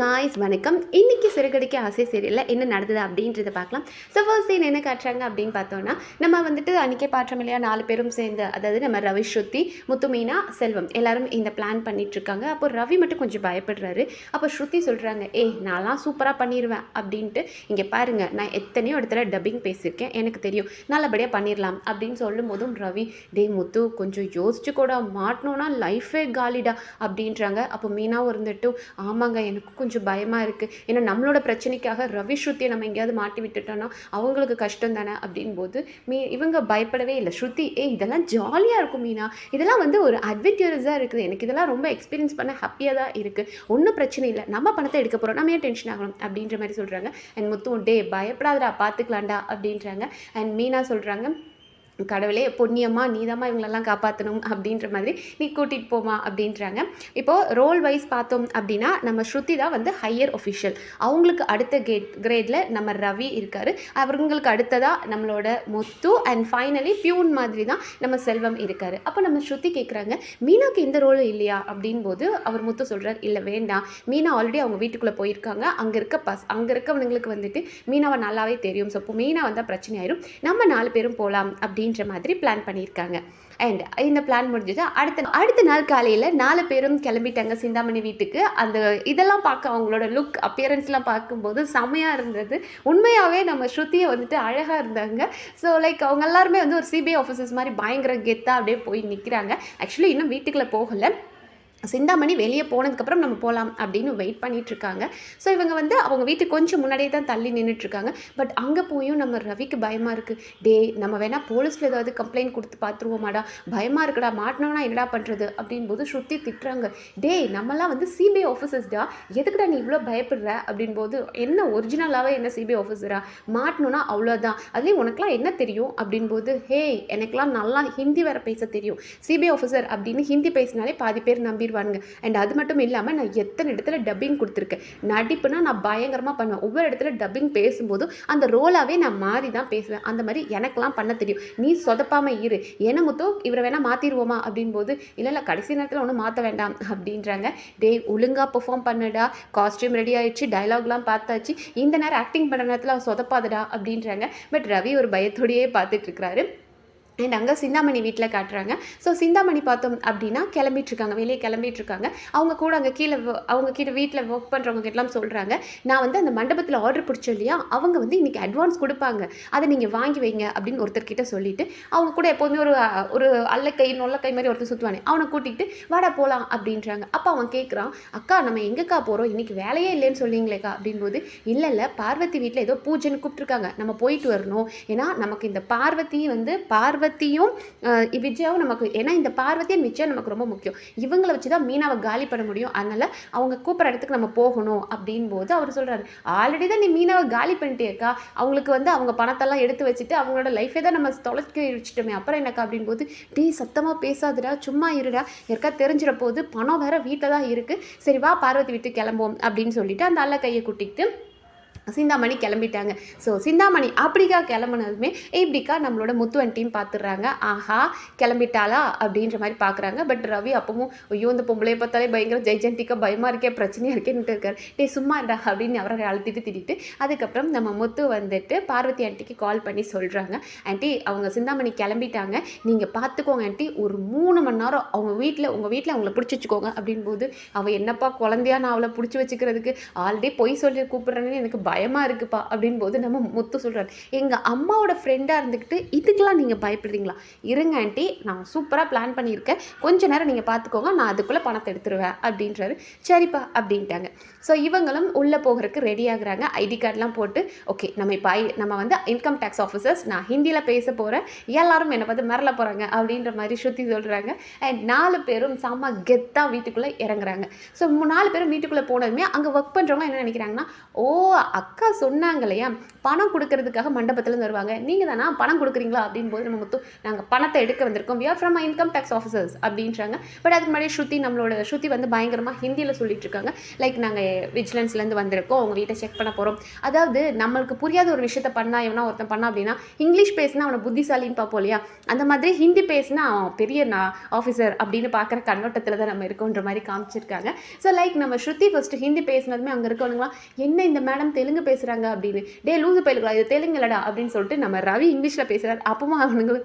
Guys வணக்கம். இன்னைக்கு சிறுகடிக்க ஆசை சீரியலில் என்ன நடந்தது அப்படின்றத பார்க்கலாம். ஸோ ஃபர்ஸ்ட் சீன் என்ன காட்டுறாங்க அப்படின்னு பார்த்தோன்னா நம்ம வந்துட்டு அன்றைக்கே பாற்றம் இல்லையா நாலு பேரும் சேர்ந்து அதாவது நம்ம ரவி ஸ்ருதி முத்து மீனா செல்வம் எல்லாரும் இந்த பிளான் பண்ணிகிட்ருக்காங்க அப்போ ரவி மட்டும் கொஞ்சம் பயப்படுறாரு. அப்போ ஸ்ருதி சொல்கிறாங்க ஏய் நான்லாம் சூப்பராக பண்ணிடுவேன் அப்படின்ட்டு இங்கே பாருங்கள் நான் எத்தனையோ இடத்துல டப்பிங் பேசியிருக்கேன். எனக்கு தெரியும். நல்லபடியாக பண்ணிடலாம் அப்படின்னு சொல்லும் போதும் ரவி டேய் முத்து கொஞ்சம் யோசிச்சு கூட மாட்டணும்னா லைஃபே காலிடா அப்படின்றாங்க. அப்போ மீனாவும் இருந்துட்டு ஆமாங்க எனக்கு கொஞ்சம் கொஞ்சம் பயமாக இருக்குது ஏன்னா நம்மளோட பிரச்சனைக்காக ரவி ஸ்ருதியை நம்ம எங்கேயாவது மாட்டி விட்டுட்டோம்னா அவங்களுக்கு கஷ்டம் தானே அப்படின்போது மீ இவங்க பயப்படவே இல்லை. ஸ்ருதி ஏ இதெல்லாம் ஜாலியாக இருக்கும் மீனா. இதெல்லாம் வந்து ஒரு அட்வென்ச்சரஸாக இருக்குது. எனக்கு இதெல்லாம் ரொம்ப எக்ஸ்பீரியன்ஸ் பண்ண ஹாப்பியாக தான் இருக்குது ஒன்றும் பிரச்சனை இல்லை. நம்ம பணத்தை எடுக்க போகிறோம் நம்ம ஏன் டென்ஷன் ஆகணும்? அப்படின்ற மாதிரி சொல்கிறாங்க அண்ட் முத்தும் டே பயப்படாதடா. பார்த்துக்கலாம்டா அப்படின்றாங்க. அண்ட் மீனா சொல்கிறாங்க கடவுளே பொன்னியம்மா நீதாம்மா இவங்களெல்லாம் காப்பாற்றணும் அப்படின்ற மாதிரி நீ கூட்டிகிட்டு போமா அப்படின்றாங்க. இப்போது ரோல் வைஸ் பார்த்தோம் அப்படின்னா நம்ம ஸ்ருதி தான் வந்து ஹையர் ஒஃபிஷியல் அவங்களுக்கு அடுத்த கேட் கிரேடில் நம்ம ரவி இருக்கார். அவங்களுக்கு அடுத்ததாக நம்மளோட முத்து அண்ட் ஃபைனலி பியூன் மாதிரி தான் நம்ம செல்வம் இருக்கார். அப்போ நம்ம ஸ்ருதி கேட்குறாங்க மீனாக்கு எந்த ரோலும் இல்லையா? அப்படின் போது அவர் முத்து சொல்கிறார் இல்லை வேண்டாம். மீனா ஆல்ரெடி அவங்க வீட்டுக்குள்ளே போயிருக்காங்க. அங்கே இருக்க பஸ் அங்கே இருக்கவனுங்களுக்கு வந்துட்டு மீனாவை நல்லாவே தெரியும். ஸோ இப்போ மீனா வந்தால் பிரச்சனை ஆயிரும். நம்ம நாலு பேரும் போகலாம் அப்படின்னு அப்படின்ற மாதிரி பிளான் பண்ணியிருக்காங்க. அண்ட் இந்த பிளான் முடிஞ்சது அடுத்த அடுத்த நாள் காலையில் நாலு பேரும் கிளம்பிட்டாங்க சிந்தாமணி வீட்டுக்கு. அந்த இதெல்லாம் பார்க்க அவங்களோட லுக் அப்பியரன்ஸ்லாம் பார்க்கும்போது செமையாக இருந்தது. உண்மையாகவே நம்ம ஸ்ருதியை வந்துட்டு அழகாக இருந்தாங்க. ஸோ லைக் அவங்க எல்லாருமே வந்து ஒரு சிபிஐ ஆஃபீஸர்ஸ் மாதிரி பயங்கர கெத்தாக அப்படியே போய் நிற்கிறாங்க ஆக்சுவலி இன்னும் வீட்டுக்குள்ளே போகலை. சிந்தாமணி வெளியே போனதுக்கப்புறம் நம்ம போகலாம் அப்படின்னு வெயிட் பண்ணிட்டு இருக்காங்க ஸோ இவங்க வந்து அவங்க வீட்டுக்கு கொஞ்சம் முன்னாடியே தான் தள்ளி நின்றுட்டுருக்காங்க பட் அங்கே போயும் நம்ம ரவிக்கு பயமாக இருக்குது டே நம்ம வேணால் போலீஸில் ஏதாவது கம்ப்ளைண்ட் கொடுத்து பார்த்துருவோமாடா பயமாக இருக்குடா. மாட்டினோன்னா என்னடா பண்ணுறது அப்படின் போது திட்டுறாங்க. டே நம்மலாம் வந்து சிபிஐ ஆஃபீஸர்ஸ்டா எதுக்குடா நீ இவ்வளோ பயப்படுற? அப்படின் போது என்ன ஒரிஜினலாகவே என்ன சிபிஐ ஆஃபீஸரா மாட்டினோன்னா அவ்வளோதான் அதுலேயும் உனக்குலாம் என்ன தெரியும்? அப்படின் போது ஹே எனக்குலாம் நல்லா ஹிந்தி வேறு பேச தெரியும். சிபிஐ ஆஃபீஸர் அப்படின்னு ஹிந்தி பேசினாலே பாதி பேர் நம்பி நம்பிடுவானுங்க அண்ட் அது மட்டும் இல்லாமல் நான் எத்தனை இடத்துல டப்பிங் கொடுத்துருக்கேன். நடிப்புனா நான் பயங்கரமாக பண்ணுவேன். ஒவ்வொரு இடத்துல டப்பிங் பேசும்போதும் அந்த ரோலாகவே நான் மாறி தான் பேசுவேன். அந்த மாதிரி எனக்கெலாம் பண்ண தெரியும். நீ சொதப்பாமல் இரு. என்ன முத்தோ? இவரை வேணால் மாற்றிடுவோமா அப்படின்போது இல்லை இல்லை கடைசி நேரத்தில் ஒன்றும் மாற்ற வேண்டாம். அப்படின்றாங்க. டேய் ஒழுங்காக பெர்ஃபார்ம் பண்ணுடா. காஸ்டியூம் ரெடி ஆகிடுச்சு டைலாக்லாம் பார்த்தாச்சு. இந்த நேரம் ஆக்டிங் பண்ணுற நேரத்தில் அவன் சொதப்பாதடா. அப்படின்றாங்க. பட் ரவி ஒரு பயத்தோடையே பார்த்துட்டு இருக்கிறாரு. அண்ட் அங்கே சிந்தாமணி வீட்டில் காட்டுறாங்க. ஸோ சிந்தாமணி பார்த்தோம் அப்படின்னா கிளம்பிட்டுருக்காங்க. வெளியே கிளம்பிட்டுருக்காங்க. அவங்க கூட அங்கே கீழே அவங்க கிட்ட வீட்டில் ஒர்க் பண்ணுறவங்க கிட்டலாம் சொல்கிறாங்க நான் வந்து அந்த மண்டபத்தில் ஆர்டர் பிடிச்சோம் இல்லையா? அவங்க வந்து இன்றைக்கி அட்வான்ஸ் கொடுப்பாங்க. அதை நீங்கள் வாங்கி வைங்க அப்படின்னு ஒருத்தர்கிட்ட சொல்லிவிட்டு அவங்க கூட எப்போதுமே ஒரு ஒரு அல்லக்கை நொல்லக்கை மாதிரி ஒருத்தர் சுற்றுவானே அவனை கூட்டிகிட்டு வாடா போகலாம் அப்படின்றாங்க. அப்போ அவன் கேட்குறான் அக்கா நம்ம எங்கேக்கா போகிறோம் இன்றைக்கி வேலையே இல்லைன்னு சொல்லிங்களேக்கா அப்படின்போது இல்லை இல்லை. பார்வதி வீட்டில் ஏதோ பூஜைன்னு கூப்பிட்ருக்காங்க நம்ம போயிட்டு வரணும். ஏன்னா நமக்கு இந்த பார்வதி வந்து பார்வதியும் விஜயாவும் நமக்கு ஏன்னா இந்த பார்வதியும் விஜயம் நமக்கு ரொம்ப முக்கியம். இவங்களை வச்சு தான் மீனாவை காலி பண்ண முடியும். அதனால் அவங்க கூப்பிட்ற இடத்துக்கு நம்ம போகணும் அப்படின் போது அவர் சொல்கிறாரு ஆல்ரெடி தான் நீ மீனாவை காலி பண்ணிட்டேக்கா அவங்களுக்கு வந்து அவங்க பணத்தெல்லாம் எடுத்து வச்சுட்டு அவங்களோட லைஃபே தான் நம்ம தொலைக்க வச்சுட்டோமே. அப்புறம் என்னக்கா? அப்படின் போது டீ சத்தமாக பேசாதுடா சும்மா இருடா. யாருக்கா தெரிஞ்சிட போது பணம் வேற வீட்டில் தான் இருக்குது சரி வா பார்வதி விட்டு கிளம்புவோம். அப்படின்னு சொல்லிட்டு அந்த அல்ல கையை கூட்டிக்கிட்டு சிந்தாமணி கிளம்பிட்டாங்க. ஸோ சிந்தாமணி அப்படிக்கா கிளம்புனதுமே இப்படிக்கா நம்மளோட முத்துவன் டீம் பார்த்துடுறாங்க ஆஹா கிளம்பிட்டாளா? அப்படின்ற மாதிரி பார்க்குறாங்க பட் ரவி அப்பவும் ஐயோ இந்த பொம்பளை பார்த்தாலே பயங்கர ஜெய்ஜென்டிக்காக பயமாக இருக்கே பிரச்சனையாக இருக்கேன்ட்டு இருக்காரு. டே சும்மா இருடா அப்படின்னு அவரை அழுத்திட்டு திட்டிட்டு அதுக்கப்புறம் நம்ம முத்து வந்துட்டு பார்வதி ஆண்டிக்கு கால் பண்ணி சொல்கிறாங்க ஆண்டி அவங்க சிந்தாமணி கிளம்பிட்டாங்க. நீங்கள் பார்த்துக்கோங்க ஆண்டி ஒரு மூணு மணி நேரம் அவங்க வீட்டில் உங்கள் வீட்டில் அவங்கள பிடிச்சி வச்சுக்கோங்க. அப்படின் போது அவள் என்னப்பா குழந்தையா நான் அவளை பிடிச்சி வச்சுக்கிறதுக்கு? ஆல்ரெடி பொய் சொல்லி கூப்பிட்றேன்னு எனக்கு பயமாக இருக்குப்பா அப்படின் போது நம்ம முத்து சொல்கிறாரு எங்கள் அம்மாவோட ஃப்ரெண்டாக இருந்துக்கிட்டு இதுக்கெல்லாம் நீங்கள் பயப்படுறீங்களா? இருங்க ஆண்டி நான் சூப்பராக பிளான் பண்ணியிருக்கேன். கொஞ்ச நேரம் நீங்கள் பார்த்துக்கோங்க நான் அதுக்குள்ளே பணத்தை எடுத்துருவேன் அப்படின்றாரு. சரிப்பா அப்படின்ட்டாங்க. ஸோ இவங்களும் உள்ளே போகிறதுக்கு ரெடி ஆகுறாங்க. ஐடி கார்டெலாம் போட்டு ஓகே நம்ம இப்போ ஐ நம்ம வந்து இன்கம் டேக்ஸ் ஆஃபீஸர்ஸ் நான் ஹிந்தியில் பேச போகிறேன் எல்லாரும் என்னை பார்த்து மிரள போகிறாங்க அப்படின்ற மாதிரி ஸ்ருதி சொல்கிறாங்க அண்ட் நாலு பேரும் செம்ம கெத்தாக வீட்டுக்குள்ளே இறங்குறாங்க. ஸோ நாலு பேரும் வீட்டுக்குள்ளே போனதுமே அங்கே ஒர்க் பண்ணுறவங்க என்ன நினைக்கிறாங்கன்னா ஓ அக்கா சொன்னாங்க இல்லையா? பணம் கொடுக்கறதுக்காக மண்டபத்தில் வருவாங்க. நீங்கள் தானா பணம் கொடுக்குறீங்களா? அப்படின்னு போது நம்ம முத்து நாங்கள் பணத்தை எடுக்க வந்திருக்கோம். We are from income tax officers அப்படின்றாங்க. பட் அதுக்கு முன்னாடி ஸ்ருதி நம்மளோட ஸ்ருதி வந்து பயங்கரமாக ஹிந்தியில் சொல்லிட்டு இருக்காங்க லைக் நாங்கள் விஜிலன்ஸ்லேருந்து வந்திருக்கோம். உங்கள் வீட்டை செக் பண்ண போகிறோம் அதாவது நம்மளுக்கு புரியாத ஒரு விஷயத்த பண்ணா எவனா ஒருத்தன் பண்ணா அப்படின்னா இங்கிலீஷ் பேசினா அவனை புத்திசாலின்னு பார்ப்போம் இல்லையா? அந்த மாதிரி ஹிந்தி பேசினா அவன் பெரிய நான் ஆஃபீஸர் அப்படின்னு பார்க்குற கண்ணோட்டத்தில் தான் நம்ம இருக்கோன்ற மாதிரி காமிச்சிருக்காங்க. ஸோ லைக் நம்ம ஸ்ருதி ஃபஸ்ட்டு ஹிந்தி பேசினதுமே அங்கே இருக்கணுங்களா என்ன இந்த மேடம் தெலுங்கு பேசுகிறாங்க அப்படின்னு. டே லூசு பயிலுங்களா இது தெலுங்கு இல்லடா அப்படின்னு சொல்லிட்டு நம்ம ரவி இங்கிலீஷில் பேசுகிறார் அப்பவும் அவனுங்க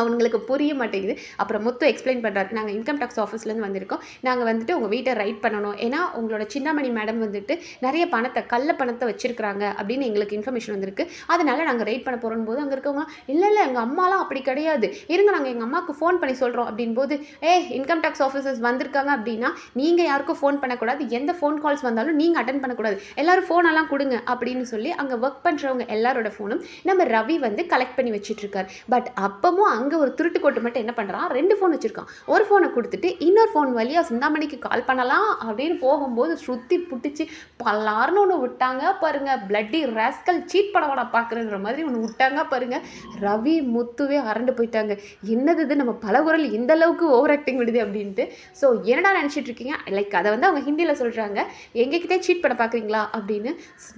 அவங்களுக்கு புரிய மாட்டேங்குது. அப்புறம் முத்து எக்ஸ்பிளைன் பண்ணுறாரு நாங்கள் இன்கம் டேக்ஸ் ஆஃபீஸ்லேருந்து வந்திருக்கோம். நாங்கள் வந்துட்டு உங்கள் வீட்டை ரைட் பண்ணணும். ஏன்னா உங்களோட சின்னமணி மேடம் வந்துட்டு நிறைய பணத்தை கள்ள பணத்தை வச்சுருக்கிறாங்க அப்படின்னு எங்களுக்கு இன்ஃபர்மேஷன் வந்திருக்கு. அதனால் நாங்கள் ரைட் பண்ண போகிறோம் போது அங்கே இருக்கவங்க இல்லை இல்லை எங்கள் அம்மாலாம் அப்படி கிடையாது. இருங்க நாங்கள் எங்கள் அம்மாவுக்கு ஃபோன் பண்ணி சொல்கிறோம் அப்படின் போது ஏ இன்கம் டேக்ஸ் ஆஃபீஸர்ஸ் வந்திருக்காங்க அப்படின்னா நீங்கள் யாருக்கும் ஃபோன் பண்ணக்கூடாது. எந்த ஃபோன் கால்ஸ் வந்தாலும் நீங்கள் அட்டன் பண்ணக்கூடாது. எல்லோரும் ஃபோனெல்லாம் கொடுங்க. அப்படின்னு சொல்லி அங்கே ஒர்க் பண்ணுறவங்க எல்லாரோட ஃபோனும் நம்ம ரவி வந்து கலெக்ட் பண்ணி வச்சுட்ருக்கார். பட் அப்பவும் அங்கே ஒரு திருட்டுக்கோட்டு மட்டும் என்ன பண்ணுறான் ரெண்டு ஃபோன் வச்சுருக்கான். ஒரு ஃபோனை கொடுத்துட்டு இன்னொரு ஃபோன் வழியாக சிந்தாமணிக்கு கால் பண்ணலாம் அப்படின்னு போகும்போது சுற்றி புட்டிச்சு பல்லாருன்னு ஒன்று விட்டாங்க பாருங்க. பிளட்டி ரேஸ்கல் சீட் படவாடா பார்க்குறங்கிற மாதிரி ஒன்று விட்டாங்க பாருங்க. ரவி முத்துவே அரண்டு போயிட்டாங்க. என்னது இது? நம்ம பலகுரல் இந்த அளவுக்கு ஓவர் ஆக்டிங் விடுது அப்படின்ட்டு. ஸோ என்னடா நினச்சிட்டு இருக்கீங்க? லைக் அதை வந்து அவங்க ஹிந்தியில் சொல்கிறாங்க எங்ககிட்டே சீட் பண்ண பார்க்குறீங்களா அப்படின்னு.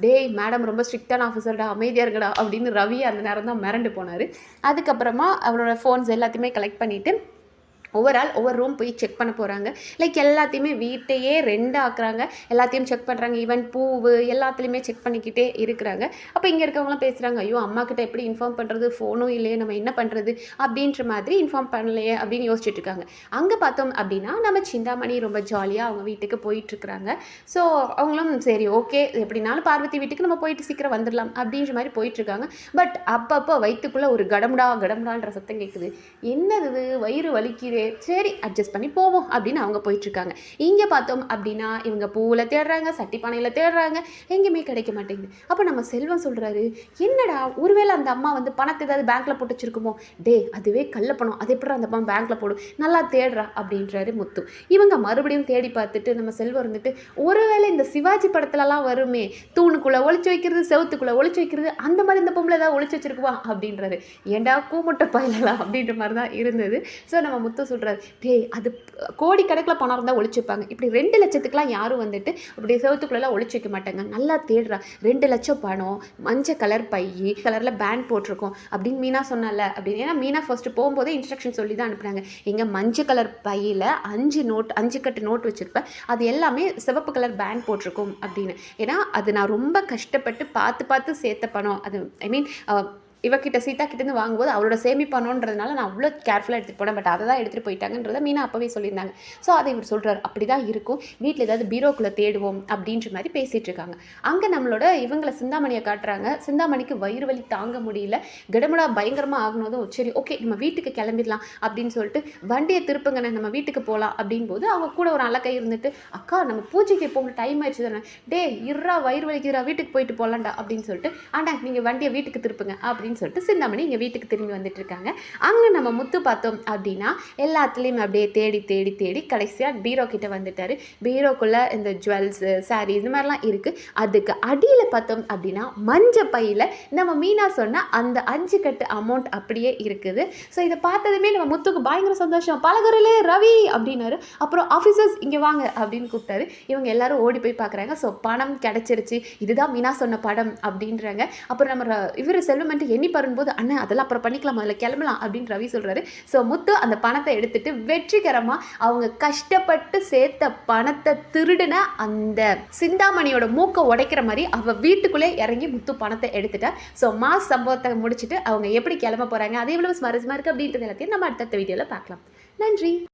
டேய் மேடம் ரொம்ப ஸ்ட்ரிக்டான ஆஃபீஸர்டா அமைதியாக இருக்கடா அப்படின்னு ரவி அந்த நேரம் தான் மிரண்டு போனார். அதுக்கப்புறமா அவரோட ஃபோன்ஸ் எல்லாத்தையுமே கலெக்ட் பண்ணிவிட்டு ஒவ்வொரு ஒவ்வொரு ரூம் போய் செக் பண்ண போகிறாங்க லைக் எல்லாத்தையுமே வீட்டையே ரெண்டு ஆக்குறாங்க. எல்லாத்தையும் செக் பண்ணுறாங்க ஈவன் பூவு எல்லாத்துலேயுமே செக் பண்ணிக்கிட்டே இருக்கிறாங்க. அப்போ இங்கே இருக்கவங்களாம் பேசுகிறாங்க ஐயோ அம்மா கிட்ட எப்படி இன்ஃபார்ம் பண்ணுறது ஃபோனும் இல்லையே நம்ம என்ன பண்ணுறது அப்படின்ற மாதிரி இன்ஃபார்ம் பண்ணலையே அப்படின்னு யோசிச்சுட்டு இருக்காங்க. அங்கே பார்த்தோம் அப்படின்னா நம்ம சிந்தாமணி ரொம்ப ஜாலியாக அவங்க வீட்டுக்கு போயிட்டுருக்குறாங்க ஸோ அவங்களும் சரி ஓகே எப்படினாலும் பார்வதி வீட்டுக்கு நம்ம போயிட்டு சீக்கிரம் வந்துடலாம் அப்படின்ற மாதிரி போயிட்டுருக்காங்க பட் அப்பப்போ வயிற்றுக்குள்ளே ஒரு கடமுடா கடமுடான்ற சத்தம் கேட்குது என்னது வயிறு வலிக்குதே. சரி அட்ஜஸ்ட் பண்ணி போவோம் அப்படின்னு அவங்க போயிட்டுருக்காங்க. இங்கே பார்த்தோம் அப்படின்னா இவங்க பூவில் தேடுறாங்க சட்டி பானையில் தேடுறாங்க எங்கேயுமே கிடைக்க மாட்டேங்குது. அப்போ நம்ம செல்வம் சொல்கிறாரு என்னடா ஒருவேளை அந்த அம்மா வந்து பணத்தை ஏதாவது பேங்க்கில் போட்டு வச்சிருக்குமோ? டே அதுவே கல்ல பணம். அது எப்படி அந்த அம்மா பேங்க்கில் போடும் நல்லா தேடுறா அப்படின்றாரு முத்து. இவங்க மறுபடியும் தேடி பார்த்துட்டு நம்ம செல்வம் இருந்துட்டு ஒருவேளை இந்த சிவாஜி படத்துலலாம் வருமே தூணுக்குள்ளே ஒழிச்சு வைக்கிறது செவத்துக்குள்ளே ஒழிச்சு வைக்கிறது அந்த மாதிரி இந்த பொம்பளை ஏதாவது ஒழிச்சு வச்சிருக்குவா? அப்படின்றாரு. ஏண்டா கூமுட்டை பயிலலாம்? அப்படின்ற மாதிரி தான் இருந்தது. ஸோ நம்ம முத்து சொல்கிறாரு டேய் அது கோடிக்கணக்கில் பணம் இருந்தால் ஒழிச்சுப்பாங்க இப்படி ரெண்டு லட்சத்துக்குலாம் யாரும் வந்துட்டு அப்படி செவத்துக்குள்ளெல்லாம் ஒழிச்சு வைக்க மாட்டாங்க. நல்லா தேடுறா. ரெண்டு லட்சம் பணம் மஞ்சள் கலர் பை கலரில் பேண்ட் போட்டிருக்கோம் அப்படின்னு மீனா சொன்னால. அப்படின்னு ஏன்னா மீனா ஃபஸ்ட்டு போகும்போதே இன்ஸ்ட்ரக்ஷன் சொல்லி தான் அனுப்புனாங்க. எங்கள் மஞ்சள் கலர் பையில் அஞ்சு நோட் அஞ்சு கட்டு நோட் வச்சுருப்பேன் அது எல்லாமே சிவப்பு கலர் பேண்ட் போட்டிருக்கும் அப்படின்னு. ஏன்னா அது நான் ரொம்ப கஷ்டப்பட்டு பார்த்து பார்த்து சேர்த்த பணம். அது ஐ மீன் இவக்கிட்ட சீதா கிட்டேருந்து வாங்கும்போது அவளோட சேமிப்பானோன்றதுனால நான் அவ்வளோ கேர்ஃபுல்லாக எடுத்துகிட்டு போனேன். பட் அதை தான் எடுத்துகிட்டு போயிட்டாங்கன்றதை மீனா அப்போவே சொல்லியிருந்தாங்க. ஸோ அதை இவர் சொல்கிறார் அப்படி தான் இருக்கும். வீட்டில் ஏதாவது பீரோக்குள்ளே தேடுவோம். அப்படின்ற மாதிரி பேசிகிட்டு இருக்காங்க. அங்கே நம்மளோட இவங்களை சிந்தாமணியை காட்டுறாங்க. சிந்தாமணிக்கு வயிறு வலி தாங்க முடியல. கிடமுடா பயங்கரமாக ஆகணும் சரி ஓகே நம்ம வீட்டுக்கு கிளம்பிடலாம். அப்படின்னு சொல்லிட்டு வண்டியை திருப்புங்கண்ணே நம்ம வீட்டுக்கு போகலாம் அப்படின் போது அவங்க கூட ஒரு அலக்கை இருந்துட்டு அக்கா நம்ம பூஜைக்கு போக டைம் ஆயிடுச்சு தானே. டே இருறா வயிறு வலிக்குதுரா வீட்டுக்கு போயிட்டு போகலாம்டா அப்படின்னு சொல்லிட்டு ஆண்டா நீங்கள் வண்டியை வீட்டுக்கு திருப்புங்க. அப்படின்னு சொல்லிட்டு சிந்தாமணி இங்கே வீட்டுக்கு திரும்பி வந்துட்டு இருக்காங்க அங்கே நம்ம முத்து பார்த்தோம் அப்படின்னா எல்லாத்துலேயும் அப்படியே தேடி தேடி தேடி கடைசியாக பீரோ கிட்ட வந்துட்டாரு. பீரோக்குள்ளே இந்த ஜுவல்ஸு சாரீ இந்த மாதிரிலாம் இருக்குது அதுக்கு அடியில் பார்த்தோம் அப்படின்னா மஞ்ச பையில் நம்ம மீனா சொன்ன அந்த அஞ்சு கட்டு அமௌண்ட் அப்படியே இருக்குது. ஸோ இதை பார்த்ததுமே நம்ம முத்துக்கு பயங்கர சந்தோஷம். பலகுரலே ரவி அப்படின்னாரு. அப்புறம் ஆஃபீஸர்ஸ் இங்கே வாங்க அப்படின்னு கூப்பிட்டாரு. இவங்க எல்லாரும் ஓடி போய் பார்க்குறாங்க. ஸோ பணம் கிடச்சிருச்சு. இதுதான் மீனா சொன்ன படம் அப்படின்றாங்க. அப்புறம் நம்ம ர- இவர் செல்வமெண்ட்டு எண்ணி பாரும்போது அண்ணன் அதெல்லாம் அப்புறம் பண்ணிக்கலாம்? அதில் கிளம்பலாம் அப்படின்னு ரவி சொல்கிறாரு ஸோ முத்து அந்த பணத்தை எடுத்துட்டு வெற்றிகரமாக அவங்க கஷ்டப்பட்டு சேர்த்த பணத்தை திருடின அந்த சிந்தாமணியோட மூக்கை உடைக்கிற மாதிரி அவ வீட்டுக்குள்ளே இறங்கி முத்து பணத்தை எடுத்துட்டா. ஸோ மாஸ் சம்பவத்தை முடிச்சுட்டு அவங்க எப்படி கிளம்ப போகிறாங்க அது எவ்வளோ சுவாரஸ்யமாக இருக்குது அப்படின்றது எல்லாத்தையும் நம்ம அடுத்தடுத்த வீடியோவில் பார்க்கலாம். நன்றி.